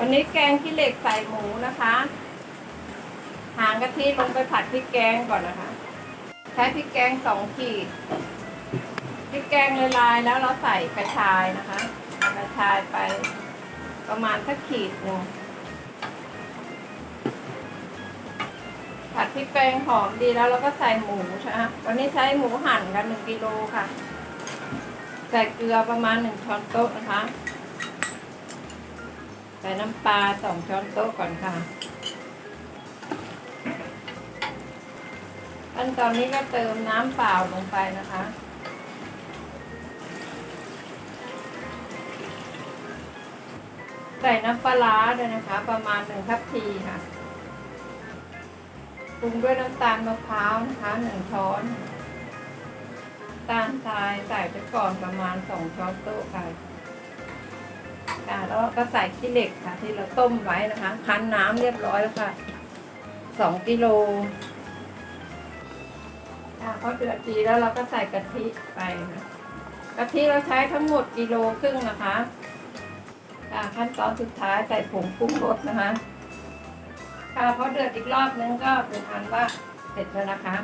วันนี้แกงขี้เหล็กใส่หมูนะคะ หางกะทิลงไปผัดพริกแกงก่อนนะคะ ใช้พริกแกงสองขีดพริกแกงละลายแล้วเราใส่กระชายนะคะกระชายไปประมาณสักขีดหนึ่งผัดพริกแกงหอมดีแล้วเราก็ใส่หมูใช่ไหมวันนี้ใช้หมูหั่นกันหนึ่งกิโลค่ะ ใส่เกลือประมาณหนึ่งช้อนโต๊ะนะคะ ส่น้ำปลาสองช้อนโต๊ะก่อนค่ะ ขั้นตอนนี้ก็เติมน้ำเปล่าลงไปนะคะใส่น้ำปลาร้าด้วยนะคะ ประมาณหนึ่งทัพพีค่ะปรุงด้วยน้ำตาลมะพร้าวนะคะหนึ่งช้อนตาลทรายใส่ไปก่อนประมาณสองช้อนโต๊ะค่ะ แล้วก็ใส่ขี้เหล็กค่ะ ที่เราต้มไว้นะคะ คั้นน้ำเรียบร้อยแล้วค่ะสองกิโลค่ะพอเดือดดีแล้วเราก็ใส่กะทิไปนะกะทิเราใช้ทั้งหมดกิโลครึ่งนะคะค่ะขั้นตอนสุดท้ายใส่ผงปรุงรสนะคะค่ะพอเดือดอีกรอบนึงก็เป็นอันว่าเสร็จแล้วนะคะ